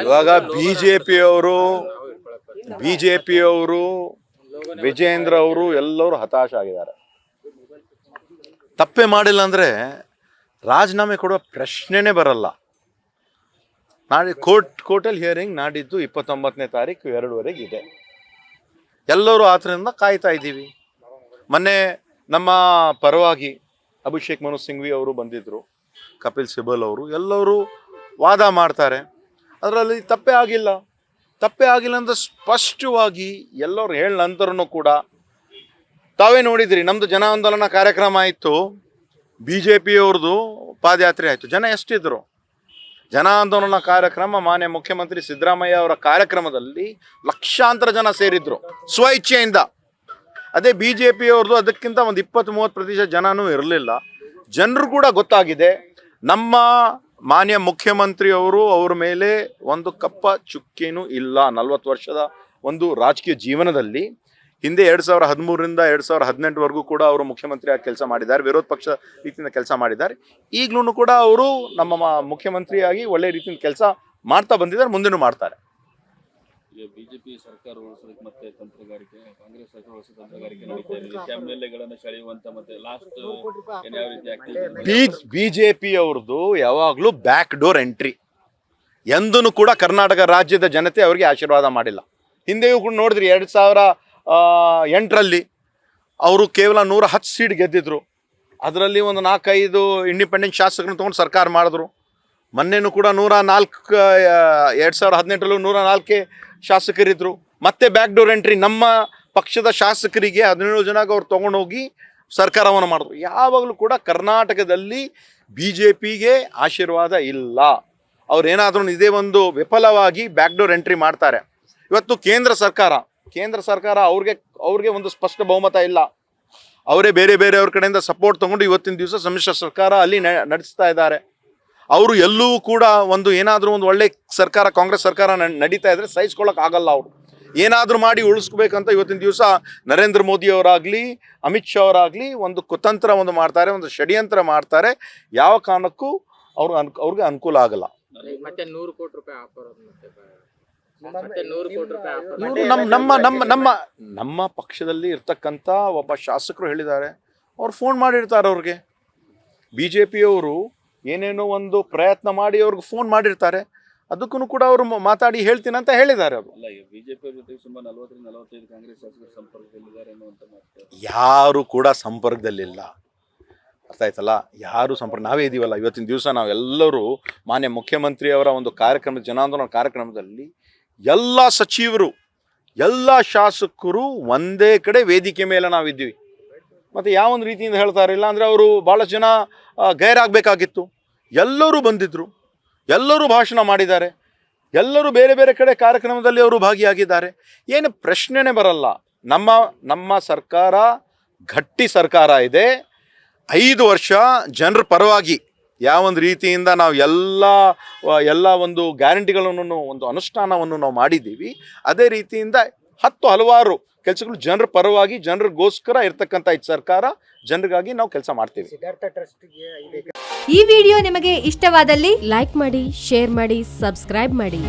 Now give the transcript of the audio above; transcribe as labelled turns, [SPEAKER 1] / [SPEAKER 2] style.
[SPEAKER 1] ಇವಾಗ B J ಪಿಯವರು B J ಪಿಯವರು ವಿಜೇಂದ್ರ ಅವರು ಎಲ್ಲರೂ ಹತಾಶ ಆಗಿದ್ದಾರೆ. ತಪ್ಪೇ ಮಾಡಿಲ್ಲ ಅಂದರೆ ರಾಜೀನಾಮೆ ಕೊಡುವ ಪ್ರಶ್ನೆನೇ ಬರಲ್ಲ. ನಾಳೆ ಕೋರ್ಟ್, ಕೋರ್ಟಲ್ಲಿ ಹಿಯರಿಂಗ್ ನಾಡಿದ್ದು ಇಪ್ಪತ್ತೊಂಬತ್ತನೇ ತಾರೀಕು ಎರಡುವರೆಗೆ ಇದೆ. ಎಲ್ಲರೂ ಆತರಿಂದ ಕಾಯ್ತಾ ಇದ್ದೀವಿ. ಮೊನ್ನೆ ನಮ್ಮ ಪರವಾಗಿ ಅಭಿಷೇಕ್ ಮನು ಸಿಂಘ್ವಿ ಅವರು ಬಂದಿದ್ದರು ಕಪಿಲ್ ಸಿಬಲ್ ಅವರು ಎಲ್ಲರೂ ವಾದ ಮಾಡ್ತಾರೆ. ಅದರಲ್ಲಿ ತಪ್ಪೇ ಆಗಿಲ್ಲ. ತಪ್ಪೇ ಆಗಿಲ್ಲ ಅಂತ ಸ್ಪಷ್ಟವಾಗಿ ಎಲ್ಲರೂ ಹೇಳ ನಂತರನು ಕೂಡ ತಾವೇ ನೋಡಿದ್ರಿ ನಮ್ಮದು ಜನ ಆಂದೋಲನ ಕಾರ್ಯಕ್ರಮ ಆಯಿತು ಬಿ ಜೆ ಪಿಯವ್ರದ್ದು ಪಾದಯಾತ್ರೆ ಆಯಿತು, ಜನ ಎಷ್ಟಿದ್ರು? ಜನ ಆಂದೋಲನ ಕಾರ್ಯಕ್ರಮ ಮಾನ್ಯ ಮುಖ್ಯಮಂತ್ರಿ ಸಿದ್ದರಾಮಯ್ಯ ಅವರ ಕಾರ್ಯಕ್ರಮದಲ್ಲಿ ಲಕ್ಷಾಂತರ ಜನ ಸೇರಿದ್ರು ಸ್ವ ಇಚ್ಛೆಯಿಂದ ಅದೇ ಬಿ ಜೆ ಪಿಯವ್ರದ್ದು ಅದಕ್ಕಿಂತ ಒಂದು ಇಪ್ಪತ್ತು ಮೂವತ್ತು ಪ್ರತಿಶತ ಜನನೂ ಇರಲಿಲ್ಲ. ಜನರು ಕೂಡ ಗೊತ್ತಾಗಿದೆ, ನಮ್ಮ ಮಾನ್ಯ ಮುಖ್ಯಮಂತ್ರಿಯವರು ಅವ್ರ ಮೇಲೆ ಒಂದು ಕಪ್ಪ ಚುಕ್ಕಿನೂ ಇಲ್ಲ. ನಲ್ವತ್ತು ವರ್ಷದ ಒಂದು ರಾಜಕೀಯ ಜೀವನದಲ್ಲಿ ಹಿಂದೆ ಎರಡು ಸಾವಿರ ಹದಿಮೂರರಿಂದ ಎರಡು ಸಾವಿರ ಹದಿನೆಂಟುವರೆಗೂ ಕೂಡ ಅವರು ಮುಖ್ಯಮಂತ್ರಿಯಾಗಿ ಕೆಲಸ ಮಾಡಿದ್ದಾರೆ. ವಿರೋಧ ಪಕ್ಷ ರೀತಿಯಿಂದ ಕೆಲಸ ಮಾಡಿದ್ದಾರೆ. ಈಗಲೂ ಕೂಡ ಅವರು ನಮ್ಮ ಮುಖ್ಯಮಂತ್ರಿಯಾಗಿ ಒಳ್ಳೆ ರೀತಿಯಿಂದ ಕೆಲಸ ಮಾಡ್ತಾ ಬಂದಿದ್ದಾರೆ. ಮುಂದೆನೂ ಮಾಡ್ತಾರೆ.
[SPEAKER 2] ಈಗ ಬಿಜೆಪಿ ಸರ್ಕಾರ ಉಳಿಸೋದಕ್ಕೆ ಮತ್ತೆ ತಂತ್ರಗಾರಿಕೆ, ಕಾಂಗ್ರೆಸ್ ಸರ್ಕಾರ ಉಳಿಸೋ ತಂತ್ರಗಾರಿಕೆ ನಡೀತಾ ಇದೆ. ಎಂ ಎಲ್ ಎಗಳನ್ನ ಸೆಳೆಯುವಂತ ಮತ್ತೆ ಲಾಸ್ಟ್ ಬಿಜೆಪಿ ಯಾವ ರೀತಿ ಆಗ್ತಿದೆ
[SPEAKER 1] ಬಿ ಬಿ ಜೆ ಪಿಯವ್ರದ್ದು ಯಾವಾಗಲೂ ಬ್ಯಾಕ್ ಡೋರ್ ಎಂಟ್ರಿ ಎಂದೂ ಕೂಡ ಕರ್ನಾಟಕ ರಾಜ್ಯದ ಜನತೆ ಅವರಿಗೆ ಆಶೀರ್ವಾದ ಮಾಡಿಲ್ಲ. ಹಿಂದೆಯೂ ಕೂಡ ನೋಡಿದ್ರಿ, ಎರಡು ಸಾವಿರ ಎಂಟರಲ್ಲಿ ಅವರು ಕೇವಲ ನೂರ ಹತ್ತು ಸೀಟ್ ಗೆದ್ದಿದ್ರು. ಅದರಲ್ಲಿ ಒಂದು ನಾಲ್ಕೈದು ಇಂಡಿಪೆಂಡೆಂಟ್ ಶಾಸಕರನ್ನು ತೊಗೊಂಡು ಸರ್ಕಾರ ಮಾಡಿದ್ರು. ಮೊನ್ನೆನೂ ಕೂಡ ನೂರ ನಾಲ್ಕು ಎರಡು ಸಾವಿರ ಹದಿನೆಂಟರಲ್ಲೂ ನೂರ ನಾಲ್ಕೇ ಶಾಸಕರಿದ್ದರು ಮತ್ತೆ ಬ್ಯಾಕ್ ಡೋರ್ ಎಂಟ್ರಿ ನಮ್ಮ ಪಕ್ಷದ ಶಾಸಕರಿಗೆ ಹದಿನೇಳು ಜನ ಅವ್ರು ತೊಗೊಂಡೋಗಿ ಸರ್ಕಾರವನ್ನು ಮಾಡಿದ್ರು. ಯಾವಾಗಲೂ ಕೂಡ ಕರ್ನಾಟಕದಲ್ಲಿ ಬಿ ಜೆ ಪಿಗೆ ಆಶೀರ್ವಾದ ಇಲ್ಲ. ಅವ್ರೇನಾದ್ರೂ ಇದೇ ಒಂದು ವಿಫಲವಾಗಿ ಬ್ಯಾಕ್ ಡೋರ್ ಎಂಟ್ರಿ ಮಾಡ್ತಾರೆ. ಇವತ್ತು ಕೇಂದ್ರ ಸರ್ಕಾರ ಕೇಂದ್ರ ಸರ್ಕಾರ ಅವ್ರಿಗೆ ಅವ್ರಿಗೆ ಒಂದು ಸ್ಪಷ್ಟ ಬಹುಮತ ಇಲ್ಲ. ಅವರೇ ಬೇರೆ ಬೇರೆಯವ್ರ ಕಡೆಯಿಂದ ಸಪೋರ್ಟ್ ತಗೊಂಡು ಇವತ್ತಿನ ದಿವಸ ಸಮ್ಮಿಶ್ರ ಸರ್ಕಾರ ಅಲ್ಲಿ ನಡೆಸ್ತಾ ಇದ್ದಾರೆ. ಅವರು ಎಲ್ಲೂ ಕೂಡ ಒಂದು ಏನಾದರೂ ಒಂದು ಒಳ್ಳೆ ಸರ್ಕಾರ ಕಾಂಗ್ರೆಸ್ ಸರ್ಕಾರ ನ- ನಡೀತಾ ಇದ್ರೆ ಸಹಿಸ್ಕೊಳ್ಳೋಕೆ ಆಗಲ್ಲ ಅವರು. ಏನಾದರೂ ಮಾಡಿ ಉಳಿಸ್ಬೇಕಂತ ಇವತ್ತಿನ ದಿವಸ ನರೇಂದ್ರ ಮೋದಿ ಅವರಾಗಲಿ ಅಮಿತ್ ಶಾ ಅವರಾಗಲಿ ಒಂದು ಕುತಂತ್ರ ಒಂದು ಮಾಡ್ತಾರೆ ಒಂದು ಷಡ್ಯಂತ್ರ ಮಾಡ್ತಾರೆ. ಯಾವ ಕಾರಣಕ್ಕೂ ಅವ್ರಿಗೆ ಅನ್ ಅವ್ರಿಗೆ ಅನುಕೂಲ ಆಗಲ್ಲ.
[SPEAKER 3] ಮತ್ತೆ ನೂರು ಕೋಟಿ ರೂಪಾಯಿ ಆಫರ್ ಮತ್ತೆ ಬ- ಮತ್ತೆ ನೂರು ಕೋಟಿ ರೂಪಾಯಿ ಆಫರ್
[SPEAKER 1] ನಮ್ಮ ನಮ್ಮ ನಮ್ಮ ನಮ್ಮ ನಮ್ಮ ಪಕ್ಷದಲ್ಲಿ ಇರ್ತಕ್ಕಂಥ ಒಬ್ಬ ಶಾಸಕರು ಹೇಳಿದ್ದಾರೆ. ಅವ್ರು ಫೋನ್ ಮಾಡಿರ್ತಾರೆ ಅವ್ರಿಗೆ. ಬಿ ಜೆ ಪಿಯವರು ಏನೇನೋ ಒಂದು ಪ್ರಯತ್ನ ಮಾಡಿ ಅವ್ರಿಗೆ ಫೋನ್ ಮಾಡಿರ್ತಾರೆ. ಅದಕ್ಕೂ ಕೂಡ ಅವರು ಮಾತಾಡಿ ಹೇಳ್ತೀನಿ ಅಂತ ಹೇಳಿದ್ದಾರೆ
[SPEAKER 2] ಅಲ್ಲ ಈಗ ಬಿಜೆಪಿ ಜೊತೆಗೆ ಸುಮಾರು ನಲವತ್ತರಿಂದ ನಲವತ್ತೈದು ಕಾಂಗ್ರೆಸ್ ಶಾಸಕರು ಸಂಪರ್ಕದಲ್ಲಿದ್ದಾರೆ ಅನ್ನುವಂತ ಮಾತು
[SPEAKER 1] ಯಾರು ಕೂಡ ಸಂಪರ್ಕದಲ್ಲಿಲ್ಲ. ಅರ್ಥ ಆಯ್ತಲ್ಲ? ಯಾರು ಸಂಪರ್ಕ ನಾವೇ ಇದೀವಲ್ಲ. ಇವತ್ತಿನ ದಿವಸ ನಾವೆಲ್ಲರೂ ಮಾನ್ಯ ಮುಖ್ಯಮಂತ್ರಿಯವರ ಒಂದು ಕಾರ್ಯಕ್ರಮ ಜನಾಂದೋಲನ ಕಾರ್ಯಕ್ರಮದಲ್ಲಿ ಎಲ್ಲ ಸಚಿವರು ಎಲ್ಲ ಶಾಸಕರು ಒಂದೇ ಕಡೆ ವೇದಿಕೆ ಮೇಲೆ ನಾವಿದ್ದೀವಿ. ಮತ್ತು ಯಾವ ಒಂದು ರೀತಿಯಿಂದ ಹೇಳ್ತಾರೆ? ಇಲ್ಲ ಅಂದರೆ ಅವರು ಭಾಳಷ್ಟು ಜನ ಗೈರಾಗಬೇಕಾಗಿತ್ತು. ಎಲ್ಲರೂ ಬಂದಿದ್ದರು ಎಲ್ಲರೂ ಭಾಷಣ ಮಾಡಿದ್ದಾರೆ. ಎಲ್ಲರೂ ಬೇರೆ ಬೇರೆ ಕಡೆ ಕಾರ್ಯಕ್ರಮದಲ್ಲಿ ಅವರು ಭಾಗಿಯಾಗಿದ್ದಾರೆ. ಏನು ಪ್ರಶ್ನೆನೇ ಬರಲ್ಲ. ನಮ್ಮ ನಮ್ಮ ಸರ್ಕಾರ, ಗಟ್ಟಿ ಸರ್ಕಾರ ಇದೆ. ಐದು ವರ್ಷ ಜನರ ಪರವಾಗಿ ಯಾವೊಂದು ರೀತಿಯಿಂದ ನಾವು ಎಲ್ಲ ಎಲ್ಲ ಒಂದು ಗ್ಯಾರಂಟಿಗಳನ್ನು, ಒಂದು ಅನುಷ್ಠಾನವನ್ನು ನಾವು ಮಾಡಿದ್ದೀವಿ. ಅದೇ ರೀತಿಯಿಂದ ಹತ್ತು ಹಲವಾರು ಕೆಲಸಗಳು ಜನರ ಪರವಾಗಿ ಜನರಿಗೋಸ್ಕರ ಇರ್ತಕ್ಕಂಥ ಈ ಸರ್ಕಾರ ಜನರಿಗಾಗಿ ನಾವು ಕೆಲಸ ಮಾಡ್ತೀವಿ.
[SPEAKER 4] ಈ ವಿಡಿಯೋ ನಿಮಗೆ ಇಷ್ಟವಾದಲ್ಲಿ ಲೈಕ್ ಮಾಡಿ ಶೇರ್ ಮಾಡಿ ಸಬ್ಸ್ಕ್ರೈಬ್ ಮಾಡಿ.